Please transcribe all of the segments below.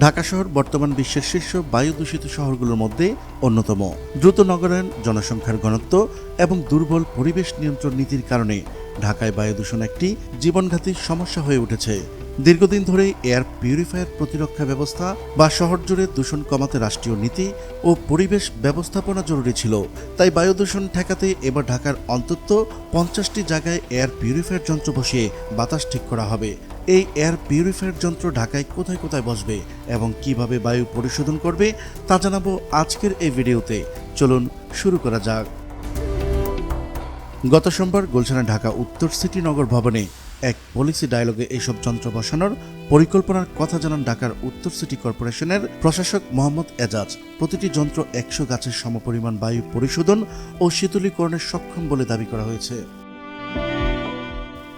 ঢাকা শহর বর্তমান বিশ্বের শীর্ষ বায়ু দূষিত শহরগুলোর মধ্যে অন্যতম। দ্রুত নগরায়ন, জনসংখ্যার ঘনত্ব এবং দুর্বল পরিবেশ নিয়ন্ত্রণ নীতির কারণে ঢাকায় বায়ু দূষণ একটি জীবনঘাতী সমস্যা হয়ে উঠেছে। দীর্ঘদিন ধরে এয়ার পিউরিফায়ার প্রতিরক্ষা ব্যবস্থা বা শহর জুড়ে দূষণ কমাতে রাষ্ট্রীয় নীতি ও পরিবেশ ব্যবস্থাপনা জরুরি ছিল। তাই বায়ু দূষণ ঠেকাতে এবার ঢাকার অন্তত পঞ্চাশটি জায়গায় এয়ার পিউরিফায়ার যন্ত্র বসিয়ে বাতাস ঠিক করা হবে। এই এয়ার পিউরিফায়ার যন্ত্র ঢাকায় কোথায় কোথায় বসবে এবং কীভাবে বায়ু পরিশোধন করবে তা জানাব আজকের এই ভিডিওতে। চলুন শুরু করা যাক। গত সোমবার গুলশানে ঢাকা উত্তর সিটি নগর ভবনে এক পলিসি ডায়ালগে এইসব যন্ত্র বসানোর পরিকল্পনার কথা জানান ঢাকার উত্তর সিটি কর্পোরেশনের প্রশাসক মোহাম্মদ এজাজ। প্রতিটি যন্ত্র একশো গাছের সমপরিমাণ বায়ু পরিশোধন ও শীতলীকরণে সক্ষম বলে দাবি করা হয়েছে।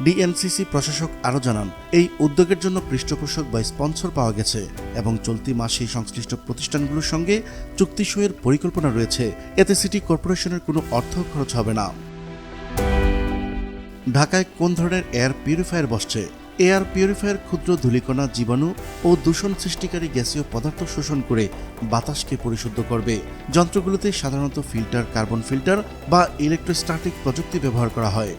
ডিএনসিসি প্রশাসক আরও জানান, এই উদ্যোগের জন্য পৃষ্ঠপোষক বা স্পন্সর পাওয়া গেছে এবং চলতি মাসে সংশ্লিষ্ট প্রতিষ্ঠানগুলোর সঙ্গে চুক্তি সইয়ের পরিকল্পনা রয়েছে। এতে সিটি কর্পোরেশনের কোনো অর্থ খরচ হবে না। ঢাকায় কোন ধরনের এয়ার পিউরিফায়ার বসছে? এয়ার পিউরিফায়ার ক্ষুদ্র ধূলিকণা জীবাণু ও দূষণ সৃষ্টিকারী গ্যাসীয় পদার্থ শোষণ করে বাতাসকে পরিশুদ্ধ করবে। যন্ত্রগুলোতে সাধারণত ফিল্টার, কার্বন ফিল্টার বা ইলেকট্রোস্ট্যাটিক প্রযুক্তি ব্যবহার করা হয়।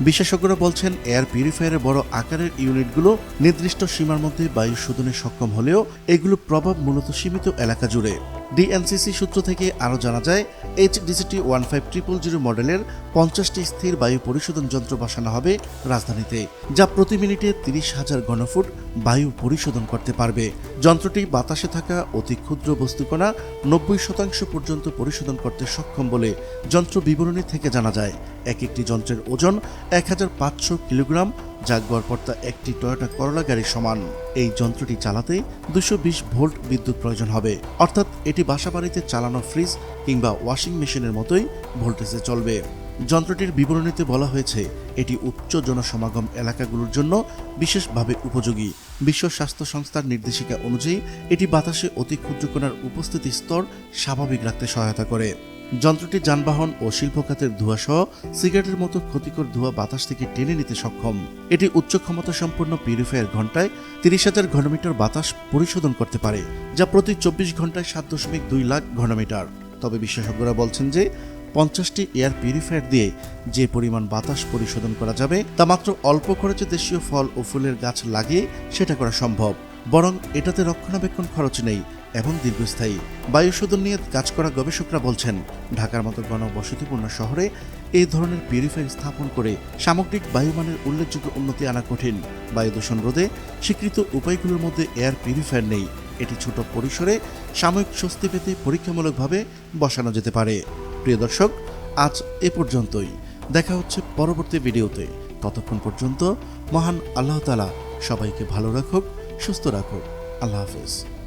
বিশেষজ্ঞরা বলছেন, এয়ার পিউরিফায়ারের বড় আকারের ইউনিটগুলো নির্দিষ্ট সীমার মধ্যে বায়ু শোধনে সক্ষম হলেও এগুলো প্রভাব মূলত সীমিত এলাকা জুড়ে। ডিএনসিসি সূত্র থেকে আরও জানা যায়, HDCT one five triple zero মডেলের পঞ্চাশটি স্থির বায়ু পরিশোধন যন্ত্র বসানো হবে রাজধানীতে, যা প্রতি মিনিটে তিরিশ হাজার ঘনফুট বায়ু পরিশোধন করতে পারবে। যন্ত্রটি বাতাসে থাকা অতি ক্ষুদ্র বস্তুকণা নব্বই শতাংশ পর্যন্ত পরিশোধন করতে সক্ষম বলে যন্ত্র বিবরণী থেকে জানা যায়। এক একটি যন্ত্রের ওজন এক হাজার পাঁচশো কিলোগ্রাম যা গড়পড়তা একটি টয়োটা করলা গাড়ির সমান। এই যন্ত্রটি চালাতে দুশো ভোল্ট বিদ্যুৎ প্রয়োজন হবে। অর্থাৎ এটি বাসাবাড়িতে চালানো ফ্রিজ কিংবা ওয়াশিং মেশিনের মতোই ভোল্টেজে চলবে। যন্ত্রটির বিবরণীতে বলা হয়েছে, এটি উচ্চ জনসমাগম এলাকাগুলোর জন্য বিশেষভাবে উপযোগী। বিশ্ব স্বাস্থ্য সংস্থার নির্দেশিকা অনুযায়ী, এটি বাতাসে অতি ক্ষুদ্রকণার উপস্থিতি স্তর স্বাভাবিক রাখতে সহায়তা করে। যন্ত্রটি যানবাহন ও শিল্প খাতের ধোঁয়া সহ সিগারেটের মতো ক্ষতিকর ধোঁয়া বাতাস থেকে টেনে নিতে সক্ষম। এটি উচ্চ ক্ষমতা সম্পন্ন পিউরিফায়ার ঘন্টায় তিরিশ হাজার ঘনমিটার বাতাস পরিশোধন করতে পারে, যা প্রতি চব্বিশ ঘন্টায় সাত দশমিক দুই লাখ ঘনমিটার। তবে বিশেষজ্ঞরা বলছেন যে, পঞ্চাশটি এয়ার পিউরিফায়ার দিয়ে যে পরিমাণ বাতাস পরিশোধন করা যাবে, তা মাত্র অল্প খরচে দেশীয় ফল ও ফুলের গাছ লাগিয়ে সেটা করা সম্ভব। বরং এটাতে রক্ষণাবেক্ষণ খরচ নেই এবং দীর্ঘস্থায়ী। বায়ু শোধন নিয়ে কাজ করা গবেষকরা বলছেন, ঢাকার মতো ঘনবসতিপূর্ণ শহরে এই ধরনের পিউরিফায়ার স্থাপন করে সামগ্রিক বায়ুমানের উল্লেখযোগ্য উন্নতি আনা কঠিন। বায়ু দূষণ রোধে স্বীকৃত উপায়গুলোর মধ্যে এয়ার পিউরিফায়ার নেই। এটি ছোট পরিসরে সাময়িক স্বস্তি পেতে পরীক্ষামূলকভাবে বসানো যেতে পারে। প্রিয় দর্শক, আজ এ পর্যন্তই। দেখা হচ্ছে পরবর্তী ভিডিওতে। ততক্ষণ পর্যন্ত মহান আল্লাহ তালা সবাইকে ভালো রাখুক, সুস্থ রাখুক। আল্লাহ হাফেজ।